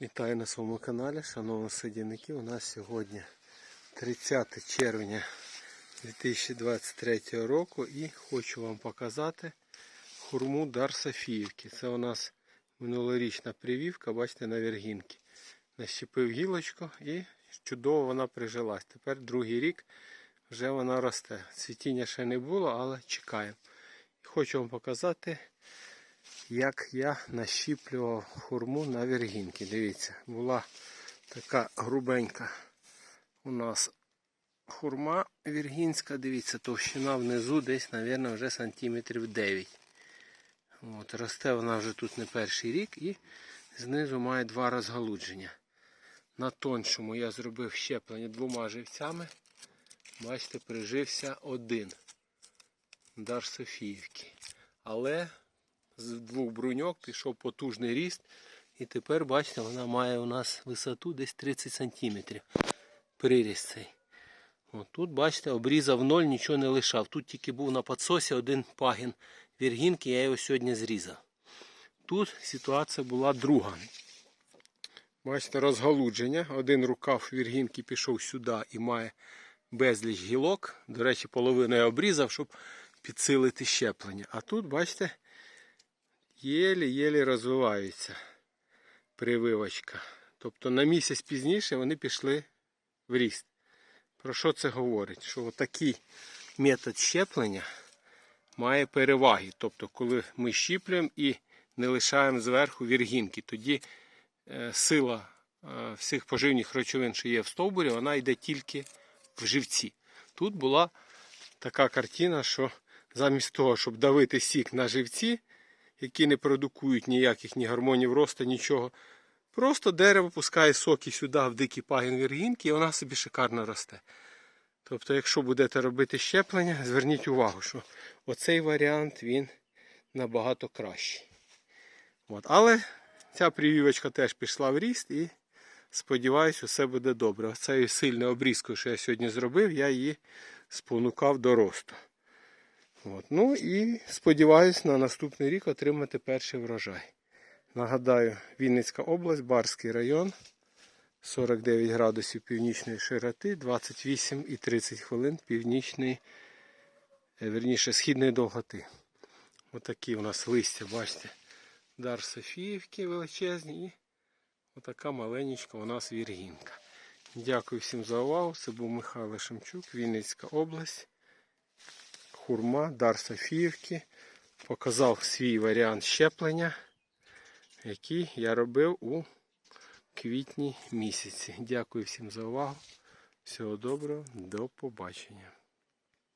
Вітаю на своєму каналі, шановні садівники. У нас сьогодні 30 червня 2023 року і хочу вам показати хурму Дар Софіївки. Це у нас минулорічна привівка, бачите, на вергінки. Нащепив гілочку і чудово вона прижилась. Тепер другий рік вже вона росте. Цвітіння ще не було, але чекаємо. Хочу вам показати як я нащіплював хурму на вергінки. Дивіться, була така грубенька у нас хурма віргінська. Дивіться, товщина внизу десь, мабуть, вже сантиметрів 9. От, росте вона вже тут не перший рік і знизу має два розгалудження. На тоншому я зробив щеплення двома живцями. Бачите, прижився один. Дар Софіївки. Але з двох бруньок пішов потужний ріст. І тепер, бачите, вона має у нас висоту десь 30 см. Приріст цей. От тут, бачите, обрізав ноль, нічого не лишав. Тут тільки був на підсосі один пагін віргінки, я його сьогодні зрізав. Тут ситуація була друга. Бачите, розгалудження. Один рукав віргінки пішов сюди і має безліч гілок. До речі, половину я обрізав, щоб підсилити щеплення. А тут, бачите, єлі-єлі розвиваються прививочка. Тобто на місяць пізніше вони пішли в ріст. Про що це говорить? Що такий метод щеплення має переваги. Тобто, коли ми щіплюємо і не лишаємо зверху віргінки, тоді е, сила е, всіх поживних речовин, що є в стовбурі, вона йде тільки в живці. Тут була така картина, що замість того, щоб давити сік на живці, які не продукують ніяких ні гормонів росту, нічого. Просто дерево пускає соки сюди в дикий пагін віргінки і вона собі шикарно росте. Тобто, якщо будете робити щеплення, зверніть увагу, що оцей варіант він набагато кращий. От. Але ця привівочка теж пішла в ріст і сподіваюся, все буде добре. Оцею сильною обрізкою, що я сьогодні зробив, я її спонукав до росту. От. Ну і сподіваюся на наступний рік отримати перший врожай. Нагадаю, Вінницька область, Барський район, 49 градусів північної широти, 28 і 30 хвилин північної, е, верніше, східної довготи. Отакі у нас листя, бачите, дар Софіївки величезні і отака маленька у нас віргінка. Дякую всім за увагу. Це був Михайло Шемчук, Вінницька область хурма, дар Софіївки. Показав свій варіант щеплення, який я робив у квітні місяці. Дякую всім за увагу. Всього доброго, до побачення.